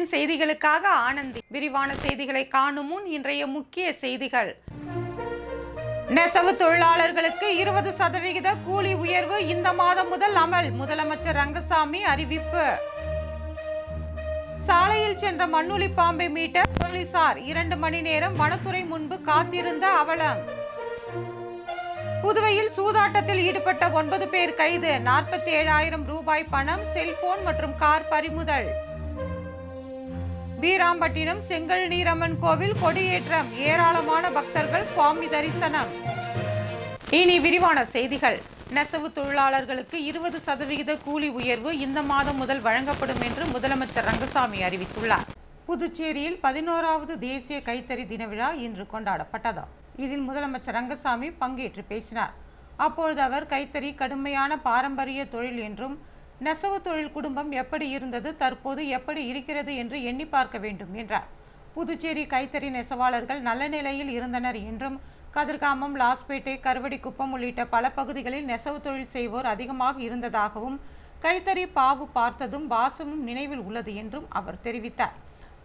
TN செய்திகளுக்காக ஆனந்தி. விரிவான செய்திகளை காணும் முன் இன்றைய முக்கிய செய்திகள். நெசவு தொழிலாளர்களுக்கு இருபது சதவிகித கூலி உயர்வு இந்த மாதம் முதல் அமல். முதலமைச்சர் ரங்கசாமி அறிவிப்பு. சாலையில் சென்ற மண்ணுளி பாம்பை மீட்ட போலீசார் இரண்டு மணி நேரம் வனத்துறை முன்பு காத்திருந்த அவலம். புதுவையில் சூதாட்டத்தில் ஈடுபட்ட ஒன்பது பேர் கைது. நாற்பத்தி ஏழாயிரம் ரூபாய் பணம் செல்போன் மற்றும் கார் பறிமுதல். வீராம்பட்டினம் செங்கல் நீரம்மன் கோவில் கொடியேற்றம். ஏராளமான பக்தர்கள் சுவாமி தரிசனம். இனி விரிவான செய்திகள். நெசவு தொழிலாளர்களுக்கு இருபது சதவிகித கூலி உயர்வு இந்த மாதம் முதல் வழங்கப்படும் என்று முதலமைச்சர் ரங்கசாமி அறிவித்துள்ளார். புதுச்சேரியில் பதினோராவது தேசிய கைத்தறி தின விழா இன்று கொண்டாடப்பட்டது. இதில் முதலமைச்சர் ரங்கசாமி பங்கேற்று பேசினார். அப்பொழுது அவர் கைத்தறி கடுமையான பாரம்பரிய தொழில் என்றும் நெசவு தொழில் குடும்பம் எப்படி இருந்தது தற்போது எப்படி இருக்கிறது என்று எண்ணி பார்க்க வேண்டும் என்றார். புதுச்சேரி கைத்தறி நெசவாளர்கள் நல்ல நிலையில் இருந்தனர் என்றும் கதிர்காமம் லாஸ்பேட்டை கருவடிக்குப்பம் உள்ளிட்ட பல பகுதிகளில் நெசவு தொழில் செய்வோர் அதிகமாக இருந்ததாகவும் கைத்தறி பாவு பார்த்ததும் வாசமும் நினைவில் உள்ளது என்றும் அவர் தெரிவித்தார்.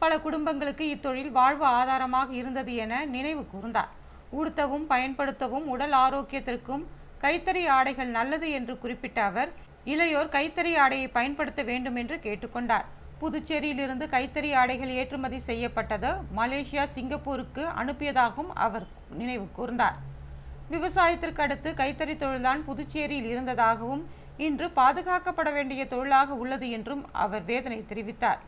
பல குடும்பங்களுக்கு இத்தொழில் வாழ்வு ஆதாரமாக இருந்தது என நினைவு கூர்ந்தார். உடுத்தவும் பயன்படுத்தவும் உடல் ஆரோக்கியத்திற்கும் கைத்தறி ஆடைகள் நல்லது என்று குறிப்பிட்ட அவர் இளையோர் கைத்தறி ஆடையை பயன்படுத்த வேண்டும் என்று கேட்டுக்கொண்டார். புதுச்சேரியிலிருந்து கைத்தறி ஆடைகள் ஏற்றுமதி செய்யப்பட்டது மலேசியா சிங்கப்பூருக்கு அனுப்பியதாகவும் அவர் நினைவு கூர்ந்தார். விவசாயத்திற்கு அடுத்து கைத்தறி தொழில்தான் புதுச்சேரியில் இருந்ததாகவும் இன்று பாதுகாக்கப்பட வேண்டிய தொழிலாக உள்ளது என்றும் அவர் வேதனை தெரிவித்தார்.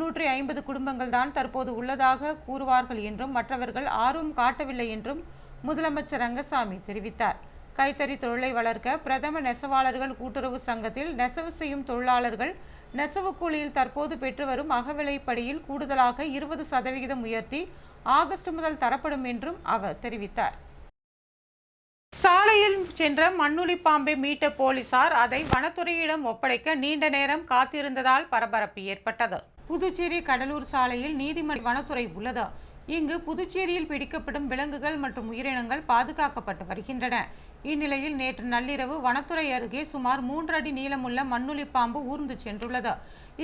நூற்றி ஐம்பது குடும்பங்கள் தான் தற்போது உள்ளதாக கூறுவார்கள் என்றும் மற்றவர்கள் ஆர்வம் காட்டவில்லை என்றும் முதலமைச்சர் ரங்கசாமி தெரிவித்தார். கைத்தறி தொழிலை வளர்க்க பிரதம நெசவாளர்கள் கூட்டுறவு சங்கத்தில் நெசவு செய்யும் தொழிலாளர்கள் நெசவு கூலியில் தற்போது பெற்று வரும் அகவிலைப்படியில் கூடுதலாக இருபது சதவிகிதம் உயர்த்தி ஆகஸ்ட் முதல் தரப்படும் என்றும் அவர் தெரிவித்தார். சாலையில் சென்ற மண்ணுளி பாம்பை மீட்ட போலீசார் அதை வனத்துறையிடம் ஒப்படைக்க நீண்ட நேரம் காத்திருந்ததால் பரபரப்பு ஏற்பட்டது. புதுச்சேரி கடலூர் சாலையில் நீதிமன்ற வனத்துறை உள்ளது. இங்கு புதுச்சேரியில் பிடிக்கப்படும் விலங்குகள் மற்றும் உயிரினங்கள் பாதுகாக்கப்பட்டு வருகின்றன. இந்நிலையில் நேற்று நள்ளிரவு வனத்துறை அருகே சுமார் மூன்று அடி நீளமுள்ள மண்ணுளி பாம்பு ஊர்ந்து சென்றுள்ளது.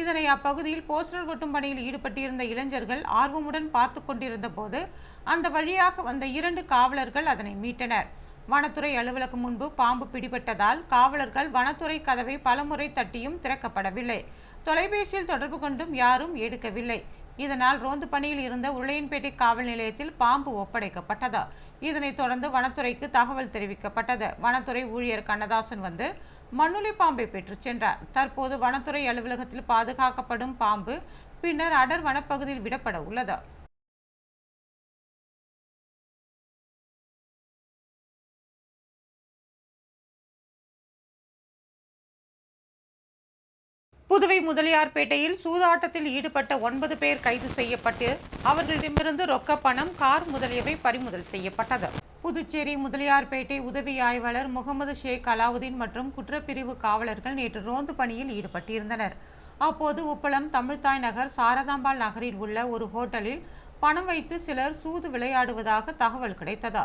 இதனை அப்பகுதியில் போஸ்டர் கொட்டும் பணியில் ஈடுபட்டிருந்த இளைஞர்கள் ஆர்வமுடன் பார்த்து கொண்டிருந்த போது அந்த வழியாக வந்த இரண்டு காவலர்கள் அதனை மீட்டனர். வனத்துறை அலுவலகம் முன்பு பாம்பு பிடிபட்டதால் காவலர்கள் வனத்துறை கதவை பலமுறை தட்டியும் திறக்கப்படவில்லை. தொலைபேசியில் தொடர்பு கொண்டும் யாரும் எடுக்கவில்லை. இதனால் ரோந்து பணியில் இருந்த உருளையன்பேட்டை காவல் நிலையத்தில் பாம்பு ஒப்படைக்கப்பட்டது. இதனைத் தொடர்ந்து வனத்துறைக்கு தகவல் தெரிவிக்கப்பட்டது. வனத்துறை ஊழியர் கண்ணதாசன் வந்து மண்ணுளி பாம்பை பெற்றுச் சென்றார். தற்போது வனத்துறை அலுவலகத்தில் பாதுகாக்கப்படும் பாம்பு பின்னர் அடர் வனப்பகுதியில் விடப்பட உள்ளது. புதுவை முதலியார்பேட்டையில் சூதாட்டத்தில் ஈடுபட்ட ஒன்பது பேர் கைது செய்யப்பட்டு அவர்களிடமிருந்து ரொக்க பணம் கார் முதலியவை பறிமுதல் செய்யப்பட்டது. புதுச்சேரி முதலியார்பேட்டை உதவி ஆய்வாளர் முகமது ஷேக் அலாவுதீன் மற்றும் குற்றப்பிரிவு காவலர்கள் நேற்று ரோந்து பணியில் ஈடுபட்டிருந்தனர். அப்போது உப்பளம் தமிழ்தாய் நகர் சாரதாம்பாள் நகரில் உள்ள ஒரு ஹோட்டலில் பணம் வைத்து சிலர் சூது விளையாடுவதாக தகவல் கிடைத்ததா.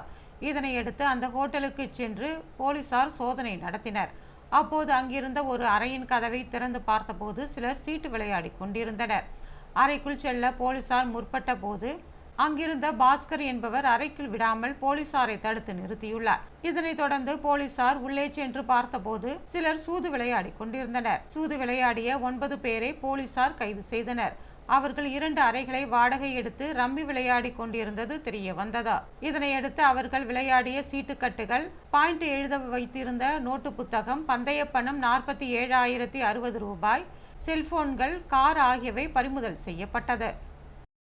இதனையடுத்து அந்த ஹோட்டலுக்கு சென்று போலீசார் சோதனை நடத்தினர். அப்போது அங்கிருந்த ஒரு அறையின் கதவை திறந்து பார்த்தபோது சிலர் சீட்டு விளையாடி கொண்டிருந்தனர். அறைக்குள் செல்ல போலீசார் முற்பட்ட போது அங்கிருந்த பாஸ்கர் என்பவர் அறைக்குள் விடாமல் போலீசாரை தடுத்து நிறுத்தியுள்ளார். இதனைத் தொடர்ந்து போலீசார் உள்ளே சென்று பார்த்தபோது சிலர் சூது விளையாடி கொண்டிருந்தனர். சூது விளையாடிய ஒன்பது பேரை போலீசார் கைது செய்தனர். அவர்கள் இரண்டு அறைகளை வாடகை எடுத்து ரம்மி விளையாடி கொண்டிருந்தது தெரிய வந்ததா? இதனையடுத்து அவர்கள் விளையாடிய சீட்டுக்கட்டுகள் பாயிண்ட் எழுத வைத்திருந்த நோட்டு புத்தகம் பந்தய பணம் நாற்பத்தி ஏழாயிரத்தி அறுபது ரூபாய் செல்போன்கள் கார் ஆகியவை பறிமுதல் செய்யப்பட்டது.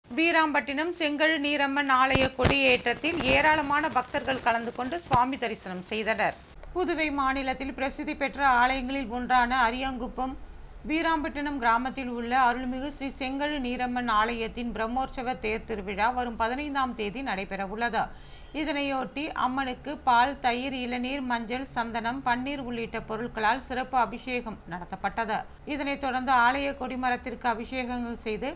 வீராம்பட்டினம் செங்கல் நீரம்மன் ஆலய கொடியேற்றத்தில் ஏராளமான பக்தர்கள் கலந்து கொண்டு சுவாமி தரிசனம் செய்தனர். புதுவை மாநிலத்தில் பிரசித்தி பெற்ற ஆலயங்களில் ஒன்றான அரியாங்குப்பம் வீராம்பட்டினம் கிராமத்தில் உள்ள அருள்மிகு ஸ்ரீ செங்கழு நீரம்மன் ஆலயத்தின் பிரம்மோற்சவ தேர் திருவிழா வரும் பதினைந்தாம் தேதி நடைபெற உள்ளது இதனையொட்டி அம்மனுக்கு பால் தயிர் இளநீர் மஞ்சள் சந்தனம் பன்னீர் உள்ளிட்ட பொருட்களால் சிறப்பு அபிஷேகம் நடத்தப்பட்டது. இதனைத் தொடர்ந்து ஆலய கொடிமரத்திற்கு அபிஷேகங்கள் செய்து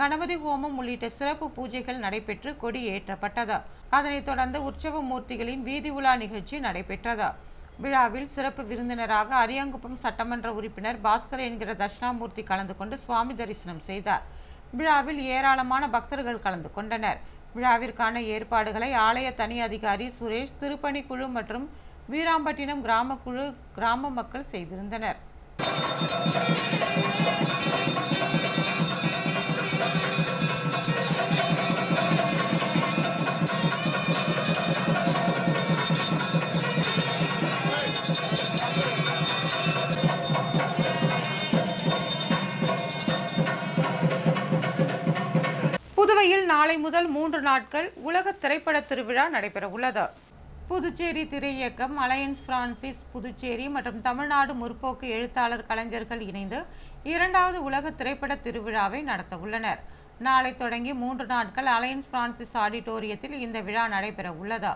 கணபதி ஹோமம் உள்ளிட்ட சிறப்பு பூஜைகள் நடைபெற்று கொடி ஏற்றப்பட்டது அதனைத் தொடர்ந்து உற்சவ மூர்த்திகளின் வீதி உலா நிகழ்ச்சி நடைபெற்றது. விழாவில் சிறப்பு விருந்தினராக அரியாங்குப்பம் சட்டமன்ற உறுப்பினர் பாஸ்கர் என்கிற தட்சிணாமூர்த்தி கலந்து கொண்டு சுவாமி தரிசனம் செய்தார். விழாவில் ஏராளமான பக்தர்கள் கலந்து கொண்டனர். விழாவிற்கான ஏற்பாடுகளை ஆலய தனி அதிகாரி சுரேஷ் திருப்பணி குழு மற்றும் வீராம்பட்டினம் கிராம குழு கிராம மக்கள் செய்திருந்தனர். நாளை முதல் மூன்று நாட்கள் உலக திரைப்பட திருவிழா நடைபெற உள்ளது புதுச்சேரி திரையியக்கம் அலையன்ஸ் பிரான்சிஸ் புதுச்சேரி மற்றும் தமிழ்நாடு முற்போக்கு எழுத்தாளர் கலைஞர்கள் இணைந்து இரண்டாவது உலக திரைப்பட திருவிழாவை நடத்த உள்ளனர் நாளை தொடங்கி மூன்று நாட்கள் அலையன்ஸ் பிரான்சிஸ் ஆடிட்டோரியத்தில் இந்த விழா நடைபெற உள்ளது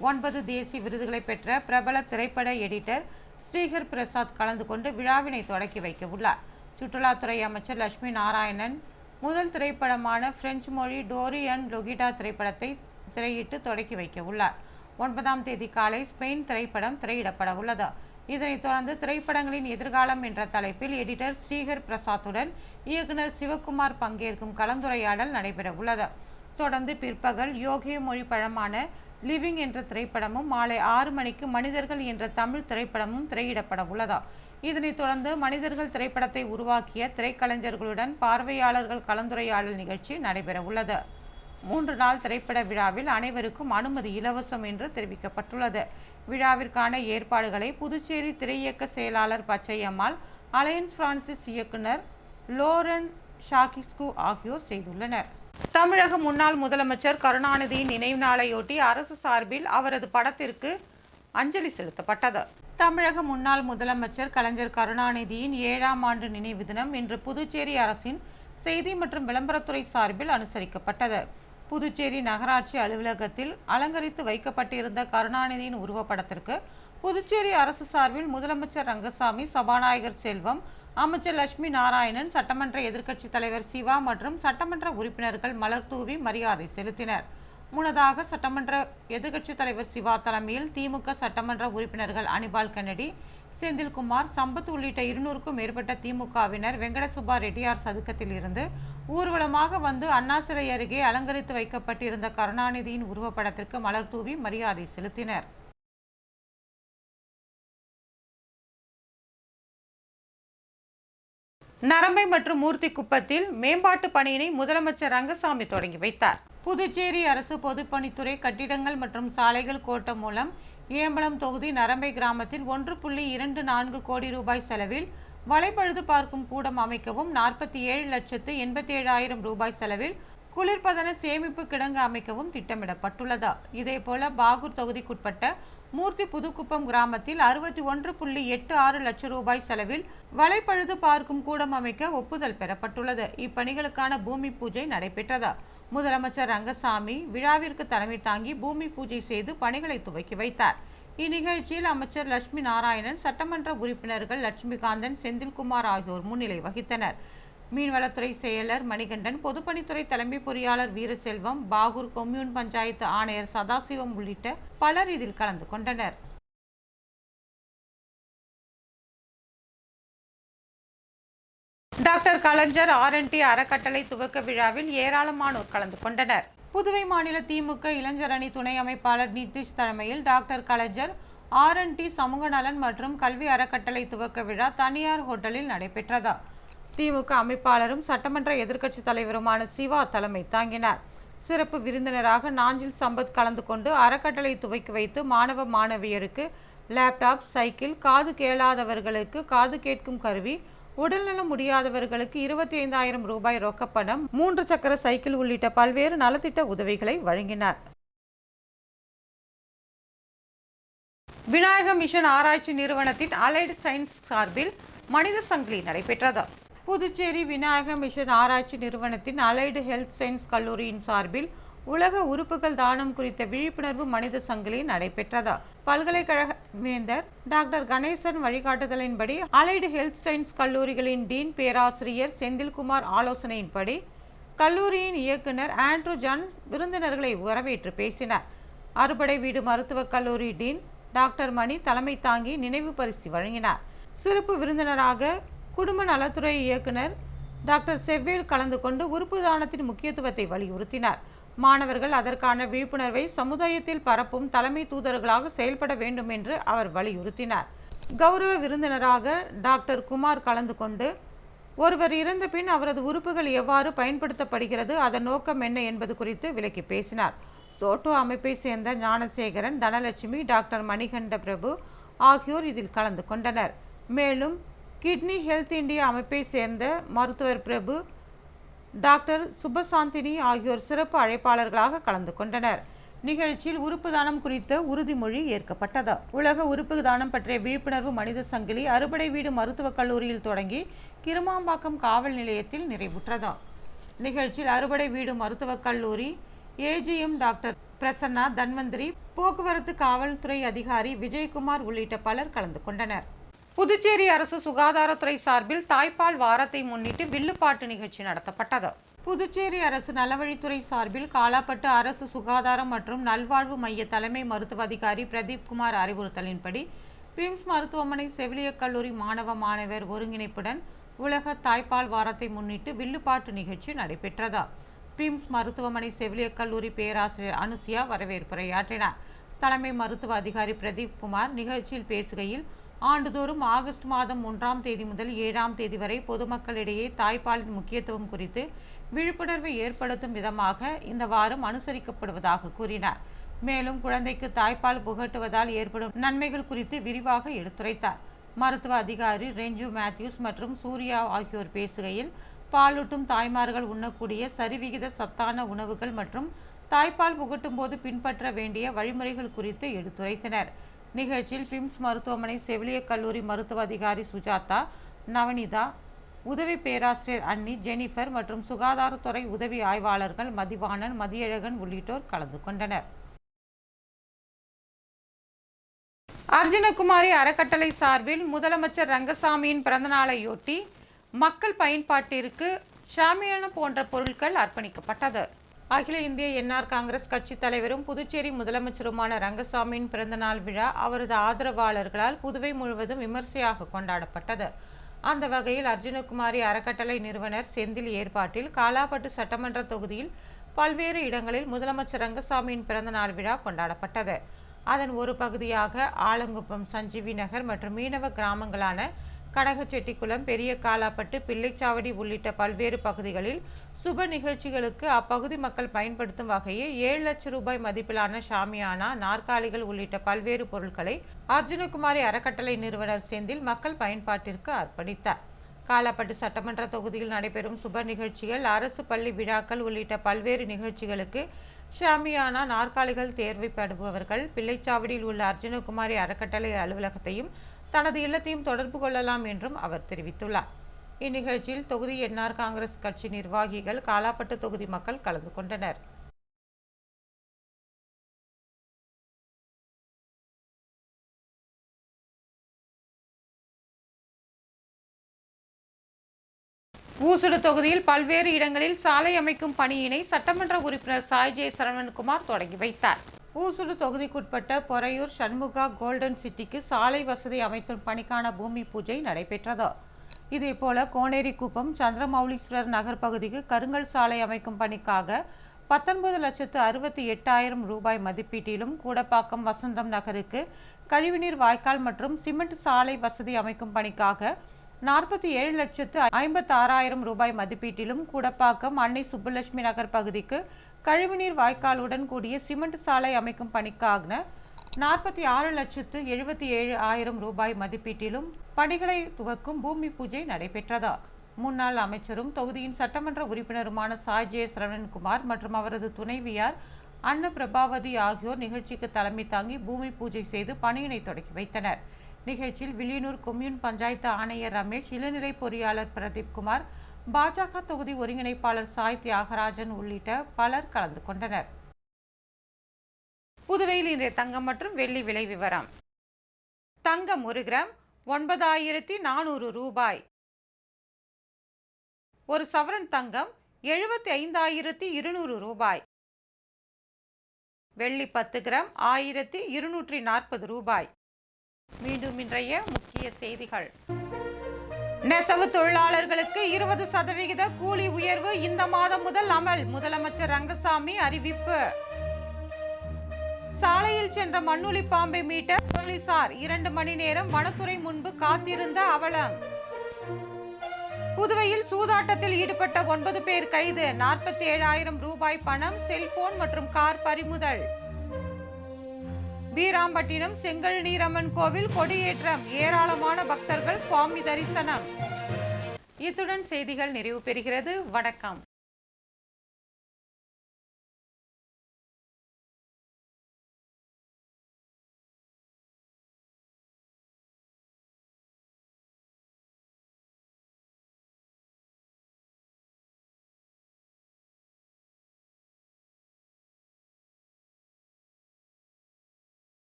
ஒன்பது தேசிய விருதுகளை பெற்ற பிரபல திரைப்பட எடிட்டர் ஸ்ரீகர் பிரசாத் கலந்து கொண்டு விழாவினை தொடக்கி வைக்க உள்ளார் சுற்றுலாத்துறை அமைச்சர் லட்சுமி நாராயணன் முதல் திரைப்படமான பிரெஞ்சு மொழி டோரி அண்ட் லொகிடா திரைப்படத்தை திரையிட்டு தொடக்கி வைக்க உள்ளார் ஒன்பதாம் தேதி காலை ஸ்பெயின் திரைப்படம் திரையிடப்பட உள்ளது. இதனைத் தொடர்ந்து திரைப்படங்களின் எதிர்காலம் என்ற தலைப்பில் எடிட்டர் ஸ்ரீகர் பிரசாத்துடன் இயக்குனர் சிவகுமார் பங்கேற்கும் கலந்துரையாடல் நடைபெற உள்ளது. தொடர்ந்து பிற்பகல் யோகிய மொழி பழமான லிவிங் என்ற திரைப்படமும் மாலை ஆறு மணிக்கு மனிதர்கள் என்ற தமிழ் திரைப்படமும் திரையிடப்பட உள்ளதா. இதனைத் தொடர்ந்து மனிதர்கள் திரைப்படத்தை உருவாக்கிய திரைக்கலைஞர்களுடன் பார்வையாளர்கள் கலந்துரையாடல் நிகழ்ச்சி நடைபெற உள்ளது மூன்று நாள் திரைப்பட விழாவில் அனைவருக்கும் அனுமதி இலவசம் என்று தெரிவிக்கப்பட்டுள்ளது. விழாவிற்கான ஏற்பாடுகளை புதுச்சேரி திரையியக்க செயலாளர் பச்சையம்மாள் அலையன்ஸ் பிரான்சிஸ் இயக்குனர் லோரன் ஷாகிஸ்கு ஆகியோர் செய்துள்ளனர். தமிழக முன்னாள் முதலமைச்சர் கருணாநிதியின் நினைவு நாளையொட்டி அரசு சார்பில் அவரது படத்திற்கு அஞ்சலி செலுத்தப்பட்டது. தமிழக முன்னாள் முதலமைச்சர் கலைஞர் கருணாநிதியின் ஏழாம் ஆண்டு நினைவு தினம் இன்று புதுச்சேரி அரசின் செய்தி மற்றும் விளம்பரத்துறை சார்பில் அனுசரிக்கப்பட்டது. புதுச்சேரி நகராட்சி அலுவலகத்தில் அலங்கரித்து வைக்கப்பட்டிருந்த கருணாநிதியின் உருவப்படத்திற்கு புதுச்சேரி அரசு சார்பில் முதலமைச்சர் ரங்கசாமி சபாநாயகர் செல்வம் அமைச்சர் லட்சுமி நாராயணன் சட்டமன்ற எதிர்க்கட்சித் தலைவர் சிவா மற்றும் சட்டமன்ற உறுப்பினர்கள் மலர் தூவி மரியாதை செலுத்தினர். முன்னதாக சட்டமன்ற எதிர்க்கட்சித் தலைவர் சிவா தலைமையில் திமுக சட்டமன்ற உறுப்பினர்கள் அனிபால் கென்னடி செந்தில்குமார் சம்பத் உள்ளிட்ட இருநூறுக்கும் மேற்பட்ட திமுகவினர் வெங்கடசுப்பா ரெட்டியார் சதுக்கத்தில் இருந்து ஊர்வலமாக வந்து அண்ணா சிலை அருகே அலங்கரித்து வைக்கப்பட்டிருந்த கருணாநிதியின் உருவப்படத்திற்கு மலர் தூவி மரியாதை செலுத்தினர். நரம்பை மற்றும் மூர்த்தி குப்பத்தில் மேம்பாட்டு பணியினை முதலமைச்சர் ரங்கசாமி தொடங்கி வைத்தார். புதுச்சேரி அரசு பொதுப்பணித்துறை கட்டிடங்கள் மற்றும் சாலைகள் கோட்டம் மூலம் ஏம்பலம் தொகுதி நரம்பை கிராமத்தில் ஒன்று புள்ளி இரண்டு நான்கு கோடி ரூபாய் செலவில் வலைப்பழுது பார்க்கும் கூடம் அமைக்கவும் நாற்பத்தி ஏழு லட்சத்து எண்பத்தி ஏழாயிரம் ரூபாய் செலவில் குளிர்பதன சேமிப்பு கிடங்கு அமைக்கவும் திட்டமிடப்பட்டுள்ளது. இதேபோல பாகூர் தொகுதிக்குட்பட்ட மூர்த்தி புதுக்குப்பம் கிராமத்தில் அறுபத்தி ஒன்று புள்ளி எட்டு ஆறு லட்சம் ரூபாய் செலவில் வலைப்பழுது பார்க்கும் கூடம் அமைக்க ஒப்புதல் பெறப்பட்டுள்ளது. இப்பணிகளுக்கான பூமி பூஜை நடைபெற்றது. முதலமைச்சர் ரங்கசாமி விழாவிற்கு தலைமை தாங்கி பூமி பூஜை செய்து பணிகளை துவக்கி வைத்தார். இந்நிகழ்ச்சியில் அமைச்சர் லட்சுமி நாராயணன் சட்டமன்ற உறுப்பினர்கள் லட்சுமிகாந்தன் செந்தில்குமார் ஆகியோர் முன்னிலை வகித்தனர். மீன்வளத்துறை செயலர் மணிகண்டன் பொதுப்பணித்துறை தலைமை பொறியாளர் வீரசெல்வம் பாகூர் கொம்யூன் பஞ்சாயத்து ஆணையர் சதாசிவம் உள்ளிட்ட பலர் இதில் கலந்து கொண்டனர். டாக்டர் கலைஞர் ஆர்என்டி அறக்கட்டளை துவக்க விழாவில் ஏராளமானோர் கலந்து கொண்டனர். புதுவை மாநில திமுக இளைஞர் அணி துணை அமைப்பாளர் நிதிஷ் தலைமையில் டாக்டர் கலைஞர் ஆர்என்டி சமூக நலன் மற்றும் கல்வி அறக்கட்டளை துவக்க விழா தனியார் ஹோட்டலில் நடைபெற்றதா திமுக அமைப்பாளரும் சட்டமன்ற எதிர்க்கட்சித் தலைவருமான சிவா தலைமை தாங்கினார். சிறப்பு விருந்தினராக நாஞ்சில் சம்பத் கலந்து கொண்டு அறக்கட்டளை துவக்கி வைத்து மாணவ மாணவியருக்கு லேப்டாப் சைக்கிள் காது கேளாதவர்களுக்கு காது கேட்கும் கருவி உடல்நலம் முடியாதவர்களுக்கு இருபத்தி ஐந்தாயிரம் ரூபாய் ரொக்கப்பணம் மூன்று சக்கர சைக்கிள் உள்ளிட்ட பல்வேறு நலத்திட்ட உதவிகளை வழங்கினார். விநாயக மிஷன் ஆராய்ச்சி நிறுவனத்தின் அலைடு சயின்ஸ் சார்பில் மனித சங்கிலி நடைபெற்றது. புதுச்சேரி விநாயக மிஷன் ஆராய்ச்சி நிறுவனத்தின் அலைடு ஹெல்த் சயின்ஸ் கல்லூரியின் சார்பில் உலக உறுப்புகள் தானம் குறித்த விழிப்புணர்வு மனித சங்கிலி நடைபெற்றது. பல்கலைக்கழக வேந்தர் டாக்டர் கணேசன் வழிகாட்டுதலின்படி அலைடு ஹெல்த் சயின்ஸ் கல்லூரிகளின் டீன் பேராசிரியர் செந்தில்குமார் ஆலோசனையின்படி கல்லூரியின் இயக்குனர் ஆண்ட்ரூ ஜான் விருந்தினர்களை வரவேற்று பேசினார். அறுபடை வீடு மருத்துவக் கல்லூரி டீன் டாக்டர் மணி தலைமை தாங்கி நினைவு பரிசு வழங்கினார். சிறப்பு விருந்தினராக குடும்ப நலத்துறை இயக்குனர் டாக்டர் செவ்வேல் கலந்து கொண்டு உறுப்பு தானத்தின் முக்கியத்துவத்தை வலியுறுத்தினார். மாணவர்கள் அதற்கான விழிப்புணர்வை சமுதாயத்தில் பரப்பும் தலைமை தூதர்களாக செயல்பட வேண்டும் என்று அவர் வலியுறுத்தினார். கௌரவ விருந்தினராக டாக்டர் குமார் கலந்து கொண்டு ஒருவர் இறந்த பின் அவரது உறுப்புகள் எவ்வாறு பயன்படுத்தப்படுகிறது அதன் நோக்கம் என்ன என்பது குறித்து விளக்கி பேசினார். சோட்டோ அமைப்பை சேர்ந்த ஞானசேகரன் தனலட்சுமி டாக்டர் மணிகண்ட பிரபு ஆகியோர் இதில் கலந்து கொண்டனர். மேலும் கிட்னி ஹெல்த் இந்தியா அமைப்பை சேர்ந்த மருத்துவர் பிரபு டாக்டர் சுபசாந்தினி ஆகியோர் சிறப்பு அழைப்பாளர்களாக கலந்து கொண்டனர். நிகழ்ச்சியில் உறுப்பு தானம் குறித்த உறுதிமொழி ஏற்கப்பட்டது. உலக உறுப்பு தானம் பற்றிய விழிப்புணர்வு மனித சங்கிலி அறுபடை வீடு மருத்துவக் கல்லூரியில் தொடங்கி கிருமாம்பாக்கம் காவல் நிலையத்தில் நிறைவுற்றது. நிகழ்ச்சியில் அறுபடை வீடு மருத்துவக் கல்லூரி ஏஜிஎம் டாக்டர் பிரசன்னா தன்வந்திரி போக்குவரத்து காவல்துறை அதிகாரி விஜயகுமார் உள்ளிட்ட பலர் கலந்து கொண்டனர். புதுச்சேரி அரசு சுகாதாரத்துறை சார்பில் தாய்ப்பால் வாரத்தை முன்னிட்டு வில்லுப்பாட்டு நிகழ்ச்சி நடத்தப்பட்டது. புதுச்சேரி அரசு நலவழித்துறை சார்பில் காலாப்பட்டு அரசு சுகாதாரம் மற்றும் நல்வாழ்வு மைய தலைமை மருத்துவ அதிகாரி பிரதீப் குமார் அறிவுறுத்தலின்படி பிம்ஸ் மருத்துவமனை செவிலியக் கல்லூரி மாணவ மாணவர் ஒருங்கிணைப்புடன் உலக தாய்ப்பால் வாரத்தை முன்னிட்டு வில்லுப்பாட்டு நிகழ்ச்சி நடைபெற்றது. பிம்ஸ் மருத்துவமனை செவிலியக் கல்லூரி பேராசிரியர் அனுசியா வரவேற்புரையாற்றினார். தலைமை மருத்துவ அதிகாரி பிரதீப் குமார் நிகழ்ச்சியில் பேசுகையில் ஆண்டுதோறும் ஆகஸ்ட் மாதம் ஒன்றாம் தேதி முதல் ஏழாம் தேதி வரை பொதுமக்களிடையே தாய்ப்பாலின் முக்கியத்துவம் குறித்து விழிப்புணர்வை ஏற்படுத்தும் விதமாக இந்த வாரம் அனுசரிக்கப்படுவதாக கூறினார். மேலும் குழந்தைக்கு தாய்ப்பால் புகட்டுவதால் ஏற்படும் நன்மைகள் குறித்து விரிவாக எடுத்துரைத்தார். மருத்துவ அதிகாரி ரெஞ்சு மேத்யூஸ் மற்றும் சூர்யா ஆகியோர் பேசுகையில் பாலூட்டும் தாய்மார்கள் உண்ணக்கூடிய சரிவிகித சத்தான உணவுகள் மற்றும் தாய்ப்பால் புகட்டும் போது பின்பற்ற வேண்டிய வழிமுறைகள் குறித்து எடுத்துரைத்தனர். நிகழ்ச்சியில் பிம்ஸ் மருத்துவமனை செவிலியக் கல்லூரி மருத்துவ அதிகாரி சுஜாதா நவனிதா உதவி பேராசிரியர் அன்னி ஜெனிஃபர் மற்றும் சுகாதாரத்துறை உதவி ஆய்வாளர்கள் மதிவாணன் மதியழகன் உள்ளிட்டோர் கலந்து கொண்டனர். அர்ஜுனகுமாரி அறக்கட்டளை சார்பில் முதலமைச்சர் ரங்கசாமியின் பிறந்தநாளையொட்டி மக்கள் பயன்பாட்டிற்கு ஷாமியானம் போன்ற பொருட்கள் அர்ப்பணிக்கப்பட்டது. அகில இந்திய என்ஆர் காங்கிரஸ் கட்சி தலைவரும் புதுச்சேரி முதலமைச்சருமான ரங்கசாமியின் பிறந்தநாள் விழா அவரது ஆதரவாளர்களால் புதுவை முழுவதும் விமர்சையாக கொண்டாடப்பட்டது. அந்த வகையில் அர்ஜுனகுமாரி அறக்கட்டளை நிறுவனர் செந்தில் ஏற்பாட்டில் காலாப்பட்டு சட்டமன்ற தொகுதியில் பல்வேறு இடங்களில் முதலமைச்சர் ரங்கசாமியின் பிறந்தநாள் விழா கொண்டாடப்பட்டது. அதன் ஒரு பகுதியாக ஆலங்குப்பம் சஞ்சீவி நகர் மற்றும் மீனவ கிராமங்களான கடகச்செட்டிக்குளம் பெரிய காலாப்பட்டு பிள்ளைச்சாவடி உள்ளிட்ட பல்வேறு பகுதிகளில் சுப நிகழ்ச்சிகளுக்கு அப்பகுதி மக்கள் பயன்படுத்தும் வகையில் ஏழு லட்சம் ரூபாய் மதிப்பிலான ஷாமியானா நாற்காலிகள் உள்ளிட்ட பல்வேறு பொருட்களை அர்ஜுனகுமாரி அறக்கட்டளை நிறுவனர் செந்தில் மக்கள் பயன்பாட்டிற்கு அர்ப்பணித்தார். காலாப்பட்டு சட்டமன்ற தொகுதியில் நடைபெறும் சுப நிகழ்ச்சிகள் அரசு பள்ளி விழாக்கள் உள்ளிட்ட பல்வேறு நிகழ்ச்சிகளுக்கு ஷாமியானா நாற்காலிகள் தேர்வைப்படுபவர்கள் பிள்ளைச்சாவடியில் உள்ள அர்ஜுனகுமாரி அறக்கட்டளை அலுவலகத்தையும் தனது இல்லத்தையும் தொடர்பு கொள்ளலாம் என்றும் அவர் தெரிவித்துள்ளார். இந்நிகழ்ச்சியில் தொகுதி என்ஆர் காங்கிரஸ் கட்சி நிர்வாகிகள் காலாப்பட்டு தொகுதி மக்கள் கலந்து கொண்டனர். ஊசுடு தொகுதியில் பல்வேறு இடங்களில் சாலை அமைக்கும் பணியினை சட்டமன்ற உறுப்பினர் சாய் ஜே சரவணன்குமார் தொடங்கி வைத்தார். ஊசுடு தொகுதிக்குட்பட்ட பொறையூர் சண்முகா கோல்டன் சிட்டிக்கு சாலை வசதி அமைத்தும் பணிக்கான பூமி பூஜை நடைபெற்றது. இதேபோல கோனேரிக்குப்பம் சந்திரமௌலீஸ்வரர் நகர் பகுதிக்கு கருங்கல் சாலை அமைக்கும் பணிக்காக பத்தொன்பது லட்சத்து அறுபத்தி எட்டாயிரம் ரூபாய் மதிப்பீட்டிலும் கூடப்பாக்கம் வசந்தம் நகருக்கு கழிவுநீர் வாய்க்கால் மற்றும் சிமெண்ட் சாலை வசதி அமைக்கும் பணிக்காக நாற்பத்தி ஏழு லட்சத்து ஐம்பத்தி ஆறாயிரம் ரூபாய் மதிப்பீட்டிலும் கூடப்பாக்கம் அன்னை சுப்புலட்சுமி நகர் பகுதிக்கு கழிவுநீர் வாய்க்காலுடன் கூடிய சிமெண்ட் சாலை அமைக்கும் பணிக்காக நாற்பத்தி ஆறு லட்சத்து எழுபத்தி ஏழு ஆயிரம் ரூபாய் மதிப்பீட்டிலும் பணிகளை துவக்கும் பூமி பூஜை நடைபெற்றதா. முன்னாள் அமைச்சரும் தொகுதியின் சட்டமன்ற உறுப்பினருமான சாய் ஜே. சரவணன்குமார் மற்றும் அவரது துணைவியார் அன்ன பிரபாவதி ஆகியோர் நிகழ்ச்சிக்கு தலைமை தாங்கி பூமி பூஜை செய்து பணியினை தொடக்கி வைத்தனர். நிகழ்ச்சியில் வில்லியனூர் கொம்யூன் பஞ்சாயத்து ஆணையர் ரமேஷ் இளநிலை பொறியாளர் பிரதீப் குமார் பாஜக தொகுதி ஒருங்கிணைப்பாளர் சாய் தியாகராஜன் உள்ளிட்ட பலர் கலந்து கொண்டனர். புதுவையில் இன்றைய தங்கம் மற்றும் வெள்ளி விலை விவரம். தங்கம் ஒரு கிராம் ஒன்பதாயிரத்தி நானூறு ரூபாய். ஒரு சவரன் தங்கம் எழுபத்தி ஐந்தாயிரத்தி இருநூறு ரூபாய். வெள்ளி பத்து கிராம் ஆயிரத்தி இருநூற்றி நாற்பது ரூபாய். மீண்டும் இன்றைய முக்கிய செய்திகள். நெசவு தொழிலாளர்களுக்கு இருபது சதவிகித கூலி உயர்வு இந்த மாதம் முதல் அமல். முதலமைச்சர் ரங்கசாமி அறிவிப்பு. சாலையில் சென்ற மண்ணுளி பாம்பை மீட்ட போலீசார் இரண்டு மணி நேரம் வனத்துறை முன்பு காத்திருந்த அவலம். புதுவையில் சூதாட்டத்தில் ஈடுபட்ட ஒன்பது பேர் கைது. நாற்பத்தி ஏழாயிரம் ரூபாய் பணம் செல்போன் மற்றும் கார் பறிமுதல். வீராம்பட்டினம் செங்கல் நீரம்மன் கோவில் கொடியேற்றம். ஏராளமான பக்தர்கள் சுவாமி தரிசனம். இத்துடன் செய்திகள் நிறைவு பெறுகிறது. வணக்கம்.